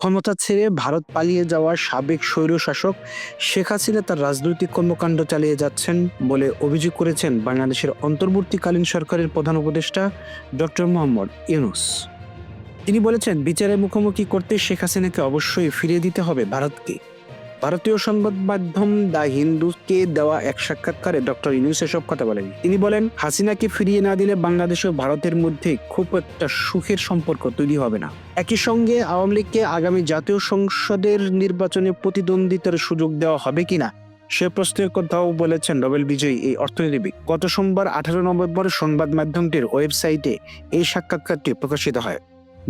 ক্ষমতা ছেড়ে ভারত পালিয়ে যাওয়া সাবেক স্বৈরশাসক শেখ হাসিনা তার রাজনৈতিক কর্মকাণ্ড চালিয়ে যাচ্ছেন বলে অভিযোগ করেছেন বাংলাদেশের অন্তর্বর্তীকালীন সরকারের প্রধান উপদেষ্টা ডক্টর মোহাম্মদ ইউনুস। তিনি বলেছেন, বিচারের মুখোমুখি করতে শেখ হাসিনাকে অবশ্যই ফিরিয়ে দিতে হবে ভারতকে। ভারতীয় সংবাদ মাধ্যম দ্য হিন্দুকে দেওয়া এক সাক্ষাৎকারে ডক্টর ইউনুস এসব কথা বলেন। তিনি বলেন, হাসিনাকে ফিরিয়ে না দিলে বাংলাদেশ ও ভারতের মধ্যে খুব একটা সুখের সম্পর্ক তৈরি হবে না। একই সঙ্গে আওয়ামী লীগকে আগামী জাতীয় সংসদের নির্বাচনে প্রতিদ্বন্দ্বিতার সুযোগ দেওয়া হবে কিনা, সে প্রশ্নের কথাও বলেছেন নোবেল বিজয়ী এই অর্থনীতিবিদ। গত সোমবার আঠারো নভেম্বর সংবাদ মাধ্যমটির ওয়েবসাইটে এই সাক্ষাৎকারটি প্রকাশিত হয়।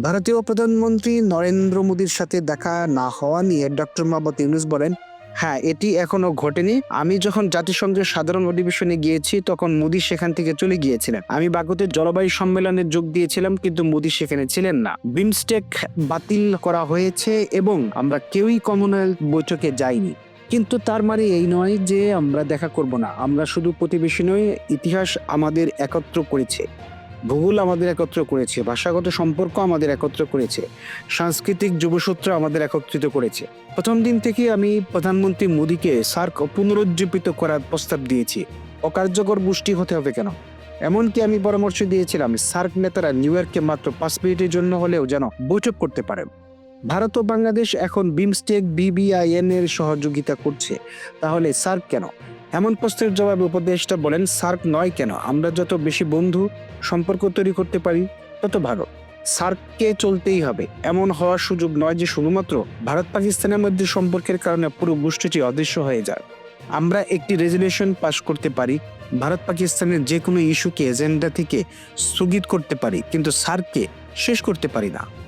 ভারতীয় প্রধানমন্ত্রী নরেন্দ্র মোদীর সাথে দেখা না হওয়া নিয়ে ডক্টর মোহাম্মদ ইউনুস বলেন হ্যাঁ এটি এখনও ঘটেনি। আমি যখন জাতিসংঘের সাধারণ অধিবেশনে গিয়েছি, তখন মোদী সেখান থেকে চলে গিয়েছিলেন। আমি বাগতের জলবায়ু সম্মেলনে যোগ দিয়েছিলাম, কিন্তু মোদী সেখানে ছিলেন না। বিমস্টেক বাতিল করা হয়েছে এবং আমরা কেউই কমনওয়েলথ বৈঠকে যাইনি। কিন্তু তার মানে এই নয় যে আমরা দেখা করব না। আমরা শুধু প্রতিবেশী নই, ইতিহাস আমাদের একত্র করেছে। ভূগোল আমাদের একত্র করেছে, ভাষাগত সম্পর্ক আমাদের একত্র করেছে, সাংস্কৃতিক যুবসূত্র আমাদের একত্রিত করেছে। প্রথম দিন থেকে আমি প্রধানমন্ত্রী মোদীকে সার্ক পুনরুজ্জীবিত করার প্রস্তাব দিয়েছি। অকার্যকর গোষ্ঠী হতে হবে কেন? এমনকি আমি পরামর্শ দিয়েছিলাম, সার্ক নেতারা নিউ ইয়র্কে মাত্র পাঁচ মিনিটের জন্য হলেও যেন বৈঠক করতে পারেন। ভারত ও বাংলাদেশ এখন বিমস্টেক বিবিআইএন এর সহযোগিতা করছে। তাহলে সার্ক কেন? এমন প্রশ্নের জবাবে উপদেষ্টা বলেন, সার্ক নয় কেন? আমরা যত বেশি বন্ধু, সম্পর্ক তৈরি করতে পারি, তত ভালো। সার্ককে চলতেই হবে। এমন হওয়ার সুযোগ নয় যে শুধুমাত্র ভারত পাকিস্তানের মধ্যে সম্পর্কের কারণে পুরো গোষ্ঠীটি অদৃশ্য হয়ে যায়। আমরা একটি রেজুলেশন পাশ করতে পারি, ভারত পাকিস্তানের যে কোনো ইস্যুকে, এজেন্ডা থেকে স্থগিত করতে পারি, কিন্তু সার্ককে শেষ করতে পারি না।